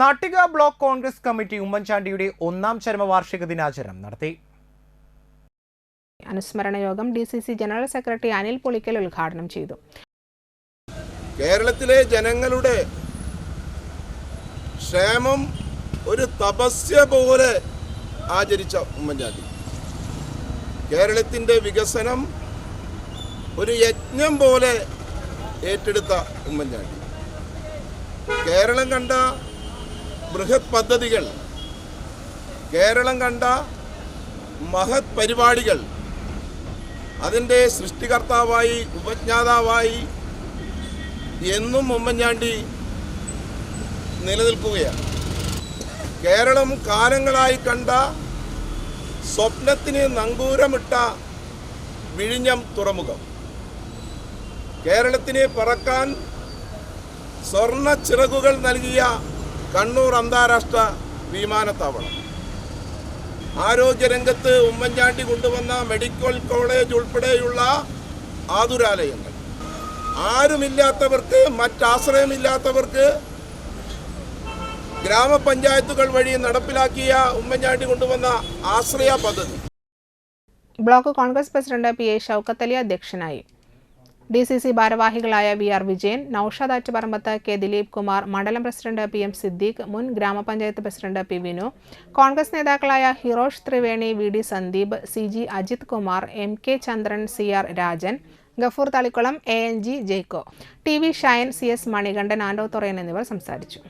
Nattika block Congress committee ഉമ്മൻചാണ്ടിയുടെ ഒന്നാം ചരമവാർഷിക ദിനാചരണം നടത്തി. അനുസ്മരണ യോഗം D C C general secretary Anil Polikkal ഉദ്ഘാടനം ചെയ്തു. കേരളത്തിലെ ജനങ്ങളുടെ ക്ഷേമം ഒരു തപസ്യ പോലെ ആചരിച്ച ഉമ്മൻചാണ്ടി. കേരളത്തിന്റെ വികസനം ഒരു യജ്ഞം പോലെ ഏറ്റെടുത്ത ഉമ്മൻചാണ്ടി. കേരളം കണ്ട ബൃഹത് പദ്ധതികൾ. കേരളം കണ്ട മഹത് പരിപാടികൾ. അതിന്റെ സൃഷ്ടികർത്താവായി ഉപജ്ഞാതാവായി എന്നും ഉമ്മൻചാണ്ടി നിലനിൽക്കുകയാണ്. കേരളം കാലങ്ങളായി കണ്ട സ്വപ്നത്തിന് നങ്കൂരമിട്ട വിഴിഞ്ഞം തുറമുഖം. കേരളത്തിനെ പറക്കാൻ സ്വർണ ചിറകുകൾ നൽകിയ കണ്ണൂർ അന്താരാഷ്ട്ര വിമാനത്താവളം. ആരോഗ്യരംഗത്ത് ഉമ്മൻചാണ്ടി കൊണ്ടുവന്ന മെഡിക്കൽ കോളേജ് ഉൾപ്പെടെയുള്ള ആതുരാലയങ്ങൾ. ആരുമില്ലാത്തവർക്ക് മറ്റാശ്രയമില്ലാത്തവർക്ക് ഗ്രാമപഞ്ചായത്തുകൾ വഴി നടപ്പിലാക്കിയ ഉമ്മൻചാണ്ടി കൊണ്ടുവന്ന ആശ്രയ പദ്ധതി. Block congress president P A Shoukath അധ്യക്ഷനായി. ഡി സി സി ഭാരവാഹികളായ V R Vijayan Noushad Attuparambath K Dileep Kumar മണ്ഡലം പ്രസിഡന്റ് പി എം സിദ്ദീഖ് മുൻ ഗ്രാമപഞ്ചായത്ത് പ്രസിഡന്റ് പി വിനു കോൺഗ്രസ് നേതാക്കളായ Hirosh Triveni V D Sandeep C G Ajith Kumar M K Chandran C R Rajan Gafoor Thalikulam A N G Jecko T V Shayan C S Manikandan Ando Thurayan എന്നിവർ സംസാരിച്ചു.